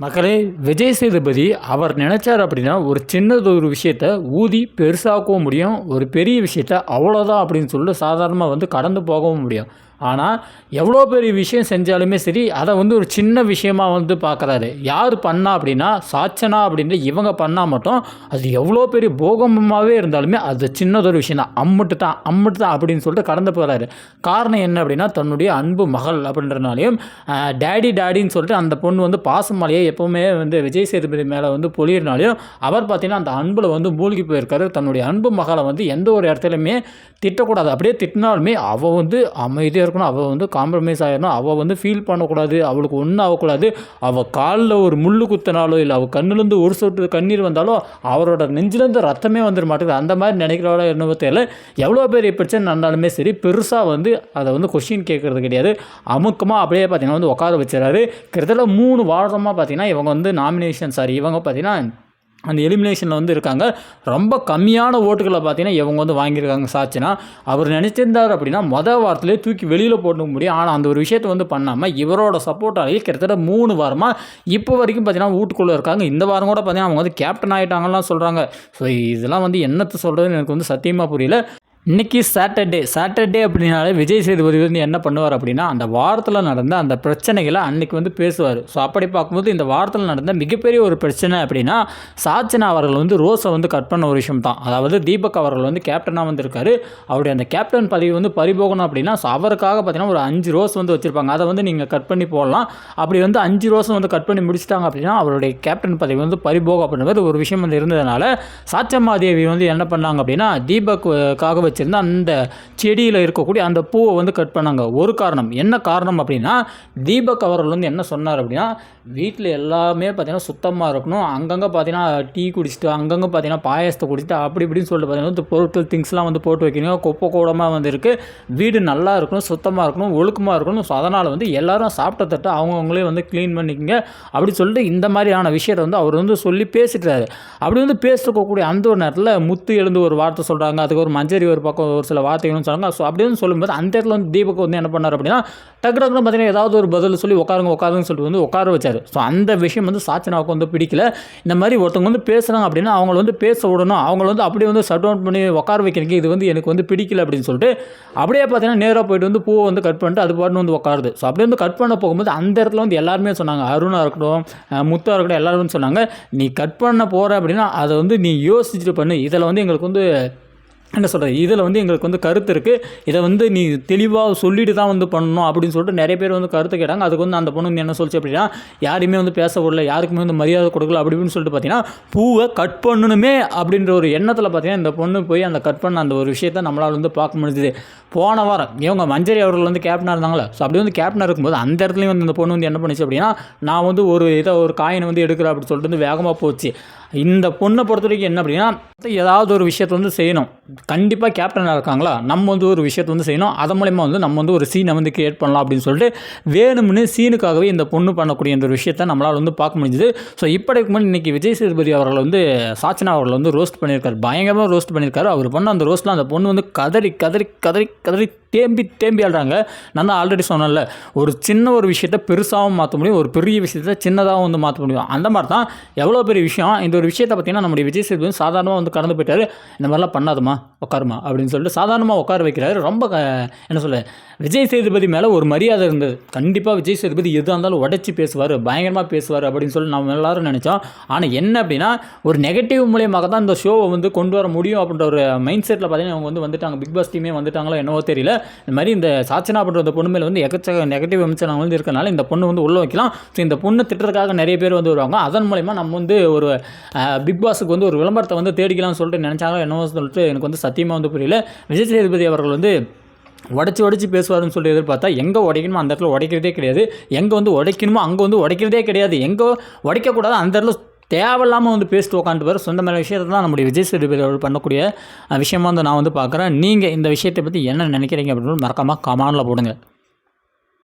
மக்களே விஜய் சேதுபதி அவர் நினச்சார் அப்படின்னா ஒரு சின்னது ஒரு விஷயத்த ஊதி பெருசாக்கவும் முடியும் ஒரு பெரிய விஷயத்த அவ்வளோதான் அப்படின்னு சொல்லிட்டு சாதாரணமாக வந்து கடந்து போகவும் முடியும். ஆனால் எவ்வளோ பெரிய விஷயம் செஞ்சாலுமே சரி அதை வந்து ஒரு சின்ன விஷயமா வந்து பார்க்குறாரு. யார் பண்ணா அப்படின்னா சாச்சனா அப்படின்ட்டு இவங்க பண்ணால் மட்டும் அது எவ்வளோ பெரிய போகம்பமாகவே இருந்தாலுமே அது சின்னதொரு விஷயம் தான் அம்முட்டு தான் அம்முட்டு தான் அப்படின்னு சொல்லிட்டு கடந்து போகிறாரு காரணம் என்ன அப்படின்னா தன்னுடைய அன்பு மகள் அப்படின்றனாலையும் டேடி டேடின்னு சொல்லிட்டு அந்த பொண்ணு வந்து பாசமலையே எப்போவுமே வந்து விஜய் சேதுபதி மேலே வந்து பொழியிறனாலையும் அவர் பார்த்தீங்கன்னா அந்த அன்பில் வந்து மூழ்கி போயிருக்காரு. தன்னுடைய அன்பு மகளை வந்து எந்த ஒரு இடத்துலையுமே திட்டக்கூடாது. அப்படியே திட்டினாலுமே அவள் வந்து அமைதியாக இருக்கணும் அவள் வந்து காம்ப்ரமைஸ் ஆகிடணும் அவள் வந்து ஃபீல் பண்ணக்கூடாது அவளுக்கு ஒன்றும் ஆகக்கூடாது. அவள் காலில் ஒரு முள்ளு குத்தினாலோ இல்லை அவள் கண்ணுலேருந்து ஒரு சொட்டு கண்ணீர் வந்தாலோ அவரோட நெஞ்சிலேருந்து ரத்தமே வந்துட மாட்டேங்குது. அந்த மாதிரி நினைக்கிறவளோ என்னவோ தெரியல. எவ்வளோ பெரிய பிரச்சனை நடந்தாலுமே சரி பெருசாக வந்து அதை வந்து கொஷின் கேட்குறது கிடையாது. அமுக்கமாக அப்படியே பார்த்தீங்கன்னா வந்து உட்கார வச்சுறாரு கிட்டத்தட்ட மூணு வாரமாக பார்த்தீங்கன்னா இவங்க வந்து நாமினேஷன் சாரி இவங்க பார்த்தீங்கன்னா அந்த எலிமினேஷனில் வந்து இருக்காங்க. ரொம்ப கம்மியான ஓட்டுகளை பார்த்தீங்கன்னா இவங்க வந்து வாங்கியிருக்காங்க சாட்சினா. அவர் நினச்சிருந்தார் அப்படின்னா மொதல் வாரத்திலே தூக்கி வெளியில் போட்டு முடியும். ஆனால் அந்த ஒரு விஷயத்தை வந்து பண்ணாமல் இவரோட சப்போர்ட்டாலேயே கிட்டத்தட்ட மூணு வாரமாக இப்போ வரைக்கும் பார்த்தீங்கன்னா வீட்டுக்குள்ளே இருக்காங்க. இந்த வாரம் கூட பார்த்தீங்கன்னா அவங்க வந்து கேப்டன் ஆகிட்டாங்கலாம் சொல்கிறாங்க ஸோ இதெல்லாம் வந்து என்னத்தை சொல்கிறதுன்னு எனக்கு வந்து சத்தியமாக புரியல. இன்றைக்கி சாட்டர்டே சாட்டர்டே அப்படின்னாலே விஜய் சேதுபதி வந்து என்ன பண்ணுவார் அப்படின்னா அந்த வாரத்தில் நடந்த அந்த பிரச்சனைகளை அன்றைக்கி வந்து பேசுவார். ஸோ அப்படி பார்க்கும்போது இந்த வாரத்தில் நடந்த மிகப்பெரிய ஒரு பிரச்சனை அப்படின்னா சாச்சனா அவர்கள் வந்து ரோஸை வந்து கட் பண்ண ஒரு விஷயம் தான் அதாவது தீபக் அவர்கள் வந்து கேப்டனாக வந்திருக்காரு. அவருடைய அந்த கேப்டன் பதவி வந்து பறிபோகணும் அப்படின்னா ஸோ அவருக்காக பார்த்தீங்கன்னா ஒரு அஞ்சு ரோஸ் வந்து வச்சுருப்பாங்க. அதை வந்து நீங்கள் கட் பண்ணி போடலாம். அப்படி வந்து அஞ்சு ரோஸை வந்து கட் பண்ணி முடிச்சிட்டாங்க அப்படின்னா அவருடைய கேப்டன் பதவி வந்து பறிபோகம் அப்படின்றது ஒரு விஷயம் வந்து இருந்ததுனால சாச்சம்மாதேவி வந்து என்ன பண்ணாங்க அப்படின்னா தீபக்காக வச்சுருந்தா அந்த செடியில் இருக்கக்கூடிய அந்த பூவை வந்து கட் பண்ணாங்க. ஒரு காரணம். என்ன காரணம் அப்படின்னா தீபக் அவர்கள் வந்து என்ன சொன்னார் அப்படின்னா வீட்டில் எல்லாமே பார்த்தீங்கன்னா சுத்தமாக இருக்கணும். அங்கங்கே பார்த்தீங்கன்னா டீ குடிச்சிட்டு அங்கங்கே பார்த்தீங்கன்னா பாயசத்தை குடிச்சிட்டு அப்படி இப்படின்னு சொல்லிட்டு பார்த்தீங்கன்னா இந்த பொருட்கள் திங்ஸ்லாம் வந்து போட்டு வைக்கணும் குப்பை கூடமாக வந்து இருக்குது வீடு நல்லா இருக்கணும் சுத்தமாக இருக்கணும் ஒழுக்கமாக இருக்கணும். ஸோ அதனால் வந்து எல்லோரும் சாப்பிட்ட தட்டு அவங்கவுங்களே வந்து க்ளீன் பண்ணிக்கங்க. அப்படி சொல்லிட்டு இந்த மாதிரியான விஷயத்தை வந்து அவர் வந்து சொல்லி பேசிட்டாரு அப்படி வந்து பேசிருக்கக்கூடிய அந்த ஒரு நேரத்தில் முத்து எழுந்து ஒரு வார்த்தை சொல்கிறாங்க அதுக்கு ஒரு மஞ்சரி ஒரு பக்கம் ஒரு சில வார்த்தைகளும் சொன்னாங்க. ஸோ அப்படின்னு வந்து சொல்லும்போது அந்த இடத்துல வந்து தீபக் வந்து என்ன பண்ணார் அப்படின்னா டக்கு டக்குன்னு பார்த்தீங்கன்னா ஏதாவது ஒரு பதில் சொல்லி உட்காருங்க உட்காருங்கன்னு சொல்லிட்டு வந்து உட்கார வச்சார். ஸோ அந்த விஷயம் வந்து சாச்சனாவுக்கு வந்து பிடிக்கல. இந்த மாதிரி ஒருத்தவங்க வந்து பேசுகிறாங்க அப்படின்னா அவங்கள வந்து பேச விடணும். அவங்கள வந்து அப்படியே வந்து ஷட் டவுன் பண்ணி உட்கார வைக்கிறதுக்கு இது வந்து எனக்கு வந்து பிடிக்கல அப்படின்னு சொல்லிட்டு அப்படியே பார்த்தீங்கன்னா நேராக போயிட்டு வந்து பூவை வந்து கட் பண்ணிட்டு அது பாட்டு வந்து உட்காருது. ஸோ அப்படியே வந்து கட் பண்ண போகும்போது அந்த இடத்துல வந்து எல்லாருமே சொன்னாங்க. அருணாக இருக்கட்டும் முத்தாக இருக்கட்டும் எல்லாருமே சொன்னாங்க நீ கட் பண்ண போகிற அப்படின்னா அதை வந்து நீ யோசிச்சுட்டு பண்ணு. இதில் வந்து எங்களுக்கு வந்து என்ன சொல்கிறது இதில் வந்து எங்களுக்கு வந்து கருத்து இருக்குது இதை வந்து நீ தெளிவாக சொல்லிட்டு தான் வந்து பண்ணணும் அப்படின்னு சொல்லிட்டு நிறைய பேர் வந்து கருத்து கேட்டாங்க. அதுக்கு வந்து அந்த பொண்ணு வந்து என்ன சொல்லிச்சு அப்படின்னா யாரையுமே வந்து பேச விடல யாருக்குமே வந்து மரியாதை கொடுக்கல அப்படின்னு சொல்லிட்டு பார்த்தீங்கன்னா பூவை கட் பண்ணணுமே அப்படின்ற ஒரு எண்ணத்தில் பார்த்தீங்கன்னா இந்த பொண்ணு போய் அந்த கட் பண்ண அந்த ஒரு விஷயத்தை நம்மளால் வந்து பார்க்க முடிஞ்சுது. போன வாரம் இவங்க மஞ்சரி அவர்கள் வந்து கேப்டனாக இருந்தாங்களே ஸோ அப்படி வந்து கேப்டனாக இருக்கும்போது அந்த இடத்துலையும் வந்து இந்த பொண்ணு வந்து என்ன பண்ணுச்சு அப்படின்னா நான் வந்து ஒரு இதை ஒரு காயினை வந்து எடுக்கிறேன் அப்படின்னு சொல்லிட்டு வந்து வேகமாக போச்சு. இந்த பொண்ணை பொறுத்த வரைக்கும் என்ன அப்படின்னா ஏதாவது ஒரு விஷயத்தை வந்து செய்யணும். கண்டிப்பாக கேப்டனாக இருக்காங்களா? நம்ம வந்து ஒரு விஷயத்தை வந்து செய்யணும். அதன் மூலயமா வந்து நம்ம வந்து ஒரு சீனை வந்து கிரியேட் பண்ணலாம் அப்படின்னு சொல்லிட்டு வேணும்னு சீனுக்காகவே இந்த பொண்ணு பண்ணக்கூடிய இந்த விஷயத்தை நம்மளால் வந்து பார்க்க முடிஞ்சுது. ஸோ இப்படிக்கு முன்னாடி இன்றைக்கி விஜய் சேதுபதி அவர்கள் வந்து சாச்சனா அவர்கள் வந்து ரோஸ்ட் பண்ணியிருக்காரு. பயங்கரமாக ரோஸ்ட் பண்ணியிருக்காரு. அவர் பண்ண அந்த ரோஸ்ட்டில் அந்த பொண்ணு வந்து கதறி கதறி கதறி கதறி தேம்பி தேம்பி ஆடுறாங்க. நான் தான் ஆல்ரெடி சொன்னேன்ல ஒரு சின்ன ஒரு விஷயத்த பெருசாகவும் மாற்ற முடியும். ஒரு பெரிய விஷயத்த சின்னதாகவும் வந்து மாற்ற முடியும். அந்த மாதிரி தான் எவ்வளோ பெரிய விஷயம். இந்த ஒரு விஷயத்தை பார்த்தீங்கன்னா நம்முடைய விஜய் சேதுபதி சாதாரணமாக வந்து கடந்து போயிட்டார். இந்த மாதிரிலாம் பண்ணாதுமா? உட்காருமா அப்படின்னு சொல்லிட்டு சாதாரணமாக உட்கார வைக்கிறாரு. ரொம்ப என்ன சொல்ல விஜய் சேதுபதி மேலே ஒரு மரியாதை இருந்தது. கண்டிப்பாக விஜய் சேதுபதி எதுவாக இருந்தாலும் உடச்சி பேசுவார் பயங்கரமாக பேசுவார் அப்படின்னு சொல்லி நம்ம எல்லாரும் நினச்சோம். ஆனால் என்ன அப்படின்னா ஒரு நெகட்டிவ் மூலியமாக தான் இந்த ஷோவை வந்து கொண்டு வர முடியும் அப்படின்ற ஒரு மைண்ட் செட்டில் பார்த்தீங்கன்னா அவங்க வந்து வந்துட்டாங்க. பிக் பாஸ் டீமே வந்துட்டாங்களோ என்னவோ தெரியல. இந்த மாதிரி இந்த சாச்சனா அப்படின்ற பொண்ணு மேலே வந்து எக்கச்சக்க நெகட்டிவ் விமர்சனம் வந்து இருக்கனால இந்த பொண்ணு வந்து உள்ளே வைக்கலாம். ஸோ இந்த பொண்ணு திட்டுறதுக்காக நிறைய பேர் வந்து வருவாங்க. அதன் மூலயமா நம்ம வந்து ஒரு பிக் பாஸுக்கு வந்து ஒரு விளம்பரத்தை வந்து தேடிக்கலாம்னு சொல்லிட்டு நினச்சாங்களோ என்னவோ சொல்லிட்டு எனக்கு வந்து சத்தியமாக வந்து புரியல. விஜய் சேதுபதி அவர்கள் வந்து உடச்சி உடச்சி பேசுவார்னு சொல்லி எதிர்பார்த்தா எங்கே உடைக்கணுமோ அந்த இடத்துல உடைக்கிறதே கிடையாது. எங்கே வந்து உடைக்கணுமோ அங்கே வந்து உடைக்கிறதே கிடையாது. எங்கே உடைக்கக்கூடாது அந்த இடத்துல தேவையில்லாமல் வந்து பேசிட்டு உட்காந்துப்பார் சொந்த மேலே விஷயத்தை தான் நம்முடைய விஜய் சேதுபதி அவர்கள் பண்ணக்கூடிய விஷயமா வந்து நான் வந்து பார்க்குறேன். நீங்கள் இந்த விஷயத்தை பற்றி என்ன நினைக்கிறீங்க அப்படின்னு மறக்காமல் கமானில் போடுங்க.